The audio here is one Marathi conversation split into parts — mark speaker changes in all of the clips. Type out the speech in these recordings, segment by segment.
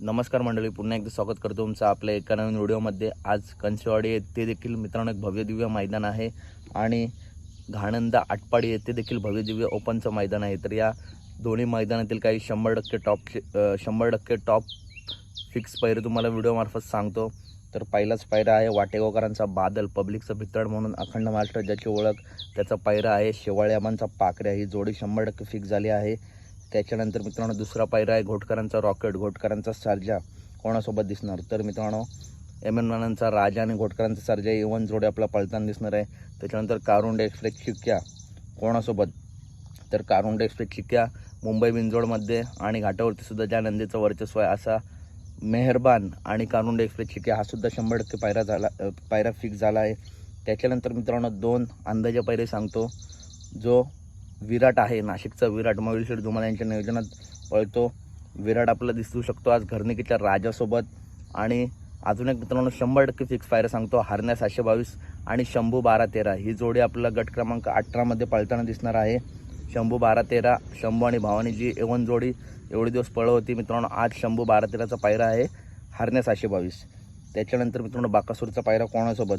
Speaker 1: नमस्कार मंडळी पुन्हा एकदा स्वागत करतो तुमचं आपल्या एका नवीन व्हिडिओमध्ये. आज कंचवाडी येथे देखील मित्रांनो एक भव्यदिव्य मैदान आहे आणि घाणंदा आटपाडी येथे देखील भव्यदिव्य ओपनचं मैदान आहे. तर या दोन्ही मैदानातील काही शंभर टक्के टॉप शंभर टक्के टॉप फिक्स पैरे तुम्हाला व्हिडिओमार्फत सांगतो. तर पहिलाच पायरा आहे वाटेगावकरांचा बादल पब्लिकचं भितड म्हणून अखंड महाराष्ट्र ज्याची ओळख. त्याचा पायरा आहे शेवाळ्यामांचा पाकऱ्या ही जोडी शंभर टक्के फिक्स झाली आहे. त्याच्यानंतर मित्रांनो दुसरा पायरा आहे घोटकरांचा रॉकेट घोटकरांचा सर्जा. कोणासोबत दिसणार? तर मित्रांनो एम एन मानांचा राजा आणि घोटकरांचा सर्जा इवन जोडे आपला पळताना दिसणार आहे. त्याच्यानंतर कारुंडे एक्सप्रेस चिक्क्या कोणासोबत? तर कारुंडे एक्सप्रेस चिक्क्या मुंबई बिंजोडमध्ये आणि घाटावरती सुद्धा ज्या नंदीचं वर्चस्व आहे असा मेहरबान आणि कारुंडे एक्सप्रेस चिक्क्या हा सुद्धा शंभर टक्के पायरा झाला पायरा फिक्स झाला आहे. त्याच्यानंतर मित्रांनो दोन अंदाजे पायरे सांगतो. जो विराट आहे नाशिकचा विराट. मयूर शेठ धुमाल यांच्या नियोजनात पळतो. विराट आपल्याला दिसू शकतो आज घरनिकीच्या राजासोबत. आणि अजून एक मित्रांनो शंभर टक्के फिक्स फायर सांगतो हरण्या सातशे बावीस आणि शंभू बारा तेरा. ही जोडी आपला गट क्रमांक अठरामध्ये पळताना दिसणार आहे. शंभू बारा तेरा शंभू आणि भावानी जी एवन जोडी एवढे दिवस पळ होती मित्रांनो आज शंभू बारा तेराचा पायरा आहे हरण्या सातशे बावीस. त्याच्यानंतर मित्रांनो बाकासूरचा पायरा कोणासोबत?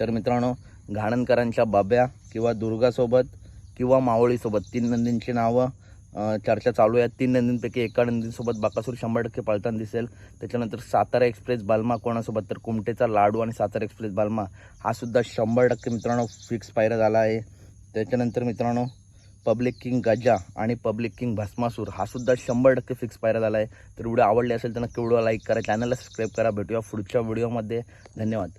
Speaker 1: तर मित्रांनो घाणनकरांच्या बाब्या किंवा दुर्गासोबत किंवा मावळीसोबत. तीन नंदींची नावं चर्चा चालू आहे. तीन नंदींपैकी एका नंदींसोबत बाकासूर शंभर टक्के पळताना दिसेल. त्याच्यानंतर सातारा एक्सप्रेस बालमा कोणासोबत? तर कुमटेचा लाडू आणि सातारा एक्सप्रेस बालमा. हा सुद्धा शंभर टक्के मित्रांनो फिक्स पायरा झाला आहे. त्याच्यानंतर मित्रांनो पब्लिक किंग गजा आणि पब्लिक किंग भस्मासूर हा सुद्धा शंभर टक्के फिक्स पायरा झाला आहे. तर व्हिडिओ आवडले असेल तर नक्की व्हिडिओ लाईक करा चॅनलला सबस्क्राईब करा. भेटूया पुढच्या व्हिडिओमध्ये धन्यवाद.